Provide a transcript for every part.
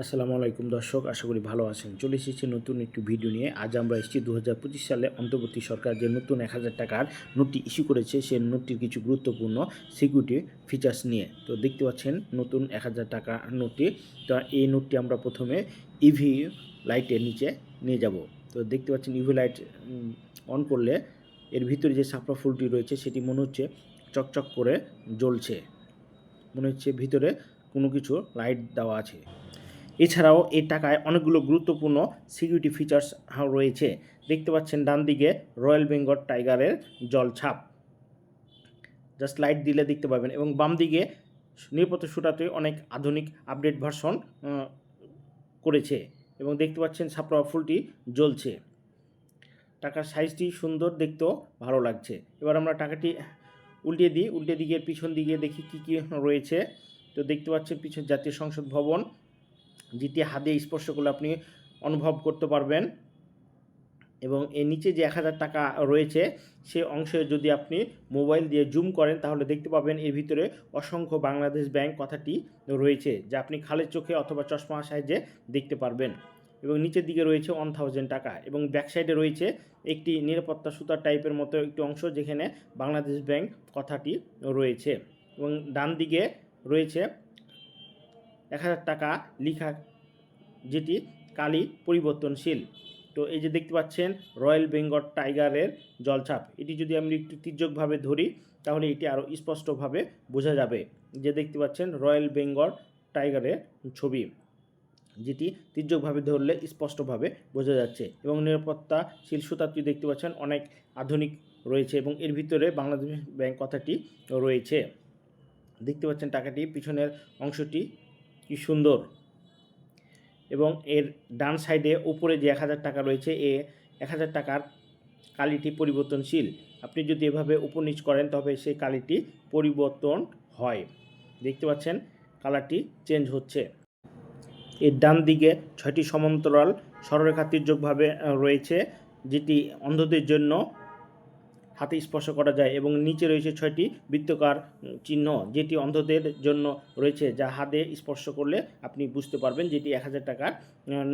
আসসালামু আলাইকুম দর্শক, আশা করি ভালো আছেন। চলে এসেছি নতুন একটি ভিডিও নিয়ে। আজ আমরা এসেছি দু হাজার পঁচিশ সালে অন্তর্বর্তী সরকার যে নতুন এক হাজার টাকার নোটটি ইস্যু করেছে সেই নোটটির কিছু গুরুত্বপূর্ণ সিকিউরিটি ফিচার্স নিয়ে। তো দেখতে পাচ্ছেন নতুন এক হাজার টাকা নোটটি। তো এই নোটটি আমরা প্রথমে ইভি লাইটের নিচে নিয়ে যাব। তো দেখতে পাচ্ছেন ইভি লাইট অন করলে এর ভিতরে যে সাপড়া ফুলটি রয়েছে, সেটি মনে হচ্ছে চকচক করে জ্বলছে। মনে হচ্ছে ভিতরে কোনো কিছু লাইট দেওয়া আছে। এছাড়াও এই টাকায় অনেকগুলো গুরুত্বপূর্ণ সিকিউরিটি ফিচার্স রয়েছে। দেখতে পাচ্ছেন ডান দিকে রয়্যাল বেঙ্গল টাইগারের জল ছাপ। জাস্ট লাইট দিলে দেখতে পাবেন এবং বাম দিকে নিরাপত্তা সুটাতে অনেক আধুনিক আপডেট ভার্সন করেছে এবং দেখতে পাচ্ছেন ছাপড়া ফুলটি জ্বলছে। টাকার সাইজটি সুন্দর, দেখতেও ভালো লাগছে। এবার আমরা টাকাটি উল্টে দিই, উল্টে দিকে পিছন দিকে দেখি কি কি রয়েছে। তো দেখতে পাচ্ছেন পিছন জাতীয় সংসদ ভবন যেটি হাতে স্পর্শ করলে আপনি অনুভব করতে পারবেন। এবং এর নিচে যে এক হাজার টাকা রয়েছে, সে অংশে যদি আপনি মোবাইল দিয়ে জুম করেন, তাহলে দেখতে পাবেন এর ভিতরে অসংখ্য বাংলাদেশ ব্যাংক কথাটি রয়েছে, যা আপনি খালের চোখে অথবা চশমা সাহায্যে দেখতে পারবেন। এবং নিচের দিকে রয়েছে ওয়ান থাউজেন্ড টাকা। এবং ব্যাক সাইডে রয়েছে একটি নিরাপত্তা সুতার টাইপের মতো একটি অংশ, যেখানে বাংলাদেশ ব্যাংক কথাটি রয়েছে। এবং ডান দিকে রয়েছে এক হাজার টাকা লেখা, যেটি কালি পরিবর্তনশীল। তো এই যে দেখতে পাচ্ছেন, রয়্যাল বেঙ্গল টাইগারের জলছাপ। এটি যদি আমি একটু তির্যকভাবে ধরি, তাহলে এটি আরও স্পষ্টভাবে বোঝা যাবে। যে দেখতে পাচ্ছেন, রয়্যাল বেঙ্গল টাইগারের ছবি, যেটি তির্যকভাবে ধরলে স্পষ্টভাবে বোঝা যাচ্ছে। এবং নিরাপত্তা সুতাটি দেখতে পাচ্ছেন, অনেক আধুনিক রয়েছে এবং এর ভিতরে বাংলাদেশ ব্যাংক কথাটি রয়েছে। দেখতে পাচ্ছেন টাকাটি পিছনের অংশটি কি সুন্দর। এবং এর ডান সাইডে উপরে যে এক হাজার টাকা রয়েছে, এ এক হাজার টাকার কালিটি পরিবর্তনশীল। আপনি যদি এভাবে উপর নিচ করেন, তবে সেই কালিটি পরিবর্তন হয়। দেখতে পাচ্ছেন, কালারটি চেঞ্জ হচ্ছে। এর ডান দিকে ছয়টি সমান্তরাল সরলরেখা তির্যকভাবে রয়েছে, যেটি অন্ধদের জন্য হাতে স্পর্শ করা যায় এবং নিচে রয়েছে ছয়টি বৃত্তকার চিহ্ন, যেটি অন্ধদের জন্য রয়েছে, যা হাতে স্পর্শ করলে আপনি বুঝতে পারবেন যেটি এক হাজার টাকার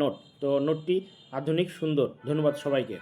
নোট। তো নোটটি আধুনিক, সুন্দর। ধন্যবাদ সবাইকে।